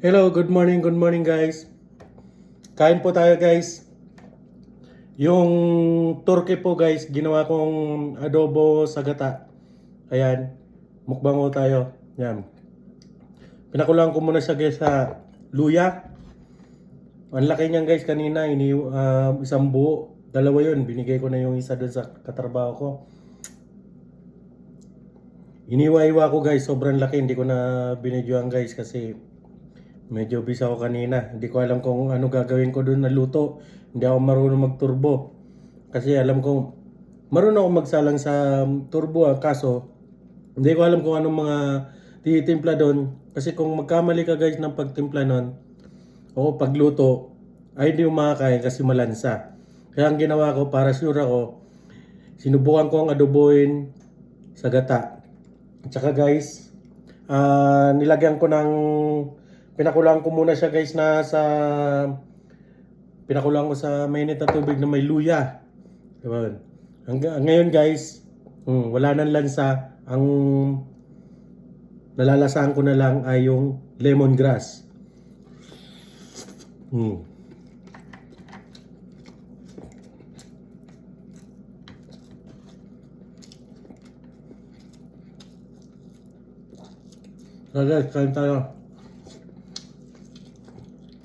Hello, good morning, good morning guys. Kain po tayo guys. Yung turkey po guys, ginawa kong adobo sa gata. Ayan, mukbang po tayo. Yan. Pinakulang ko muna siya guys sa luya. Ang laki niyan guys kanina, ini ah, isang buo. Dalawa yun, binigay ko na yung isa doon sa katrabaho ko. Iniwa-iwa ko guys, sobrang laki. Hindi ko na binidyoan guys kasi medyo busy ako kanina. Hindi ko alam kung ano gagawin ko doon na luto. Hindi ako marunong magturbo. Kasi alam ko, marunong ako magsalang sa turbo ah, kaso hindi ko alam kung anong mga titimpla doon. Kasi kung magkamali ka guys ng pagtimpla nun, o pagluto, ay hindi mo makakain kasi malansa. Kaya ang ginawa ko, para sure ako, sinubukan ko ang adobohin sa gata. At saka guys, ah, nilagyan ko ng, pinakulang ko muna siya guys na sa, pinakulang ko sa mainit na tubig na may luya. Diba? Hanggang, ngayon guys, hmm, wala nang lansa. Ang nalalasahan ko na lang ay yung lemongrass. Hmm. Guys, kain tayo.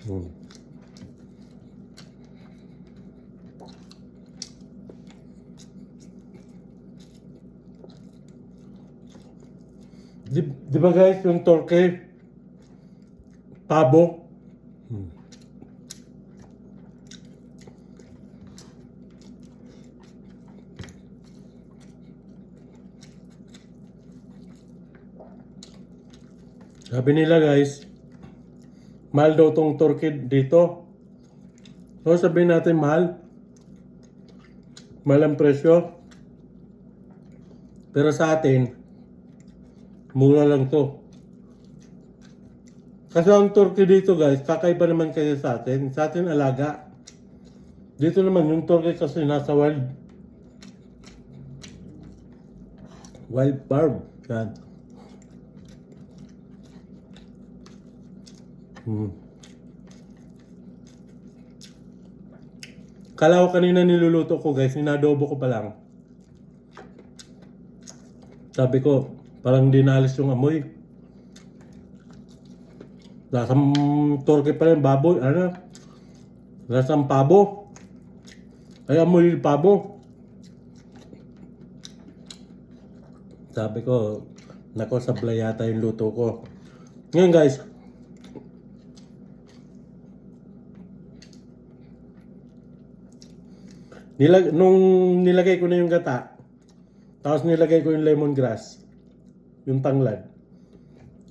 Hmm. Di, di ba guys, yung turkey, pabo, Hmm. Sabi nila guys, mahal daw tong turkey dito. So sabihin natin mahal. Mahal ang presyo. Pero sa atin, mura lang to. Kasi ang turkey dito guys, kakaiba naman kayo sa atin. Sa atin alaga. Dito naman yung turkey kasi nasa wild. Wild farm. Yan. Hmm. Kala ko kanina niluluto ko guys, ninadobo ko pa lang. Sabi ko, parang di naalis yung amoy. Lasang turkey pa rin, baboy, ano? Lasang pabo. Ay, amoy pabo. Sabi ko, nako, sablay yata yung luto ko. Ngayon guys, Nilag nung nilagay ko na yung gata, tapos nilagay ko yung lemongrass, yung tanglad.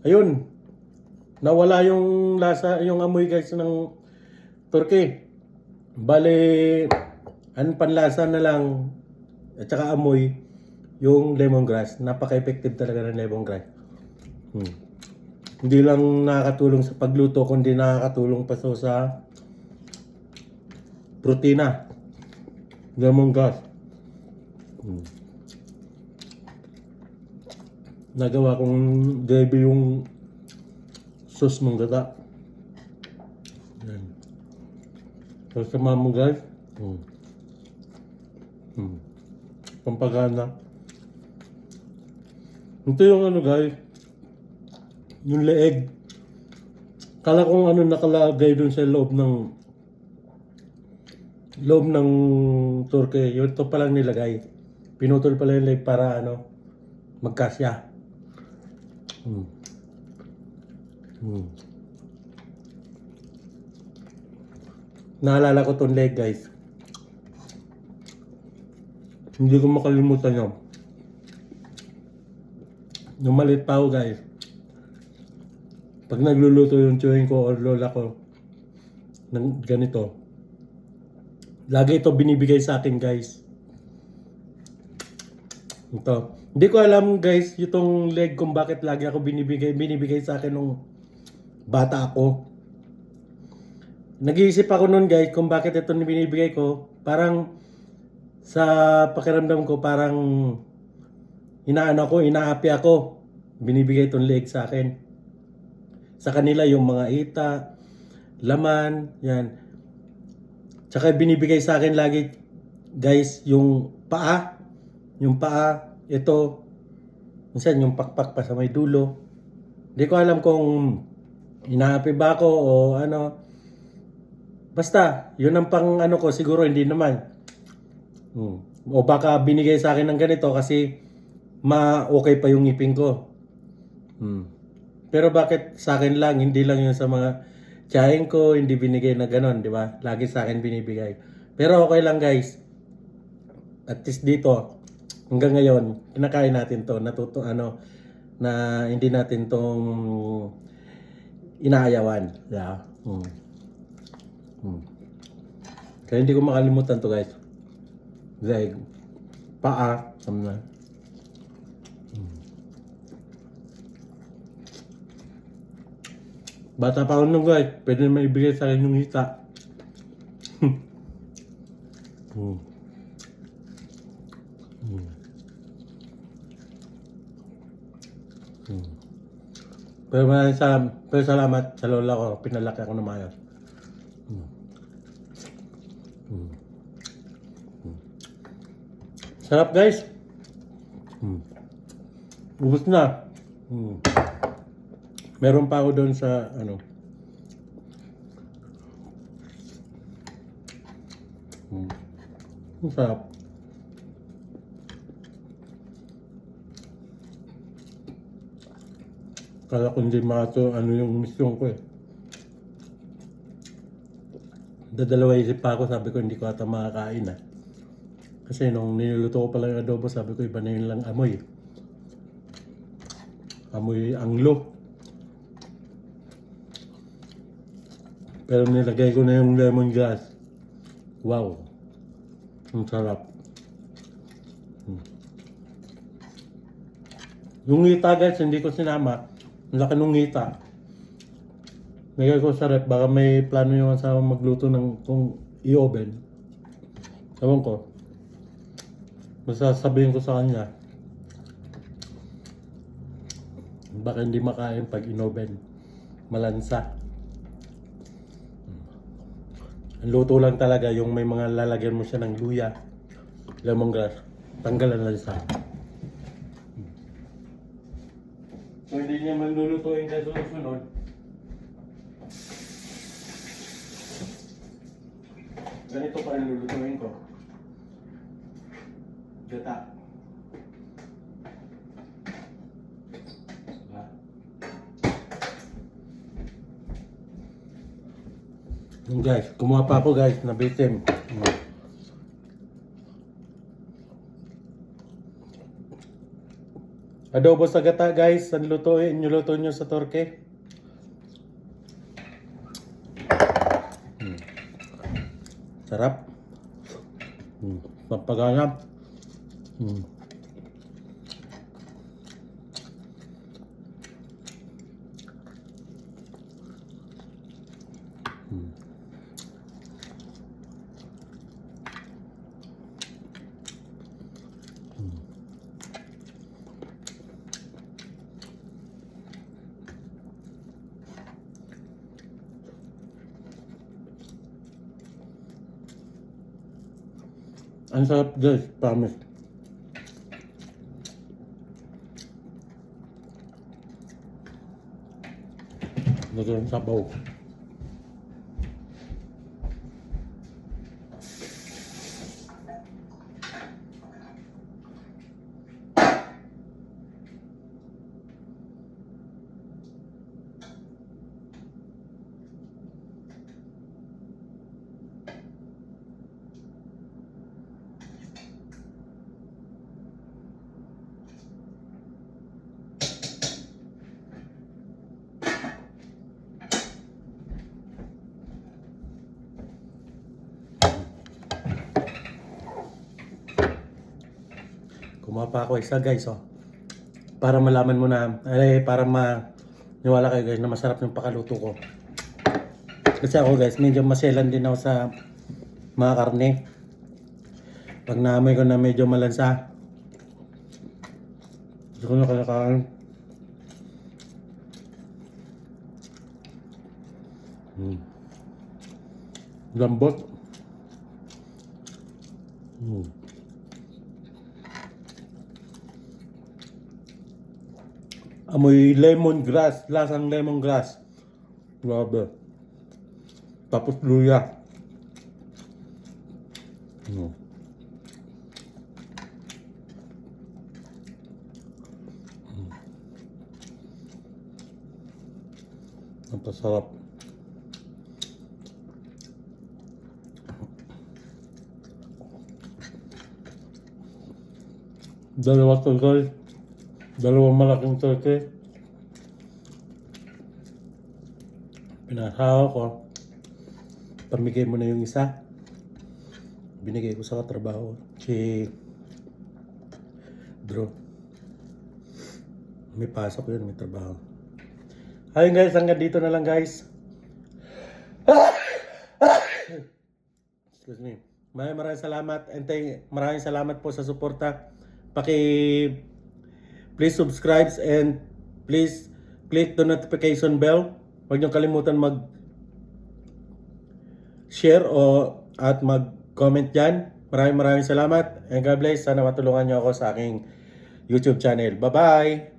Ayun, nawala yung lasa, yung amoy guys ng turkey. Bale, ang panlasa na lang, at saka amoy, yung lemongrass. Napaka-effective talaga ng lemongrass. Hmm. Hindi lang nakakatulong sa pagluto, kundi nakakatulong pa so sa protina lemongrass. Hmm. Nagawa kong gravy yung sauce ng gata. Yan. Tapos sama mo guys. Hmm. Hmm. Pampagana. Ito yung ano guys. Yung leeg. Kala kong ano nakalagay dun sa loob ng loob ng turkey, yun to palang nilagay. Pinutol pala yung leg para ano, magkasya. Hmm. Hmm. Naalala ko tong leg guys. Hindi ko makalimutan yun. Nung maliit pa ako guys, pag nagluluto yung chewing ko or lola ko ng ganito, Lagi ito binibigay sa akin, guys. Ito. Hindi ko alam, guys, itong leg kung bakit lagi ako binibigay, binibigay sa akin nung bata ako. Nag-iisip ako noon, guys, kung bakit ito binibigay ko. Parang sa pakiramdam ko, parang inaano ko, inaapi ako. Binibigay itong leg sa akin. Sa kanila yung mga ita, laman, yan. Tsaka binibigay sa akin lagi, guys, yung paa. Yung paa, ito, minsan yung pakpak pa sa may dulo. Hindi ko alam kung inaapi ba ako o ano. Basta, yun ang pang ano ko, siguro hindi naman. Hmm. O baka binigay sa akin ng ganito kasi ma-okay pa yung ngipin ko. Hmm. Pero bakit sa akin lang, hindi lang yun sa mga tiyahin ko, hindi binigay na ganon, di ba? Lagi sa akin binibigay. Pero okay lang guys. At least dito, hanggang ngayon, kinakain natin to, natuto, ano, na hindi natin tong inaayawan. Yeah. Hmm. Hmm. Kaya hindi ko makalimutan to guys. Like, paa, ano Bata pa ako nung guys, pwede naman ibigay sa akin yung hita. hmm. Hmm. Hmm. Pero maraming salam, pero salamat sa lola ko, pinalaki ako ng maayos. Hmm. Hmm. Hmm. Sarap guys. Hmm. Ubus na. Hmm. Meron pa ako doon sa ano. Hmm. Ang sarap. Kala ko hindi mato ano yung mission ko eh. Dadalawa isip pa ako, sabi ko hindi ko ata makakain ah. Kasi nung niluluto ko pala yung adobo, sabi ko iba na yun lang amoy. Amoy anglo. Pero nilagay ko na yung lemongrass. Wow. Ang sarap. Hmm. Yung ngita guys, hindi ko sinama. Ang laki nung ngita. Nagay ko sa rep, baka may plano yung asawa magluto ng kung i-oven. Ewan ko. Basta sabihin ko sa kanya. Baka hindi makain pag in-oven. Malansa. Ang luto lang talaga yung may mga lalagyan mo siya ng luya, lemongrass, tanggalan lang sa. So hindi niya man lulutuin sa susunod. Ganito pa rin lulutuin ko. Gata. Yung guys, kumuha pa ako guys na bitim. Adobo sa gata guys, ang lutuin, nyo sa torke. Mm. Sarap. Mm. Pampagana. Mm. Ang sarap guys, promise. Lagyan sa sabaw. Kumuha pa ako isa guys oh. Para malaman mo na, ay para ma niwala kayo guys na masarap yung pakaluto ko. Kasi ako guys, medyo maselan din ako sa mga karne. Pag naamoy ko na medyo malansa, gusto ko na kalakain. Mm. Lambot. Mm. Amoy lemongrass, lasang lemongrass. Grabe. Tapos luya. Mm. Mm. Ang pasarap. Dalawa to guys. Dalawang malaking turkey. Pinasawa ko. Pamigay mo na yung isa. Binigay ko sa katrabaho. Si Drew. May pasok yun, may trabaho. Ayun guys, hanggang dito na lang guys. Excuse me. Maraming maraming salamat and maraming salamat po sa suporta. Paki please subscribe and please click the notification bell. Huwag niyo kalimutan mag share o at mag-comment diyan. Maraming maraming salamat and God bless. Sana matulungan niyo ako sa aking YouTube channel. Bye-bye.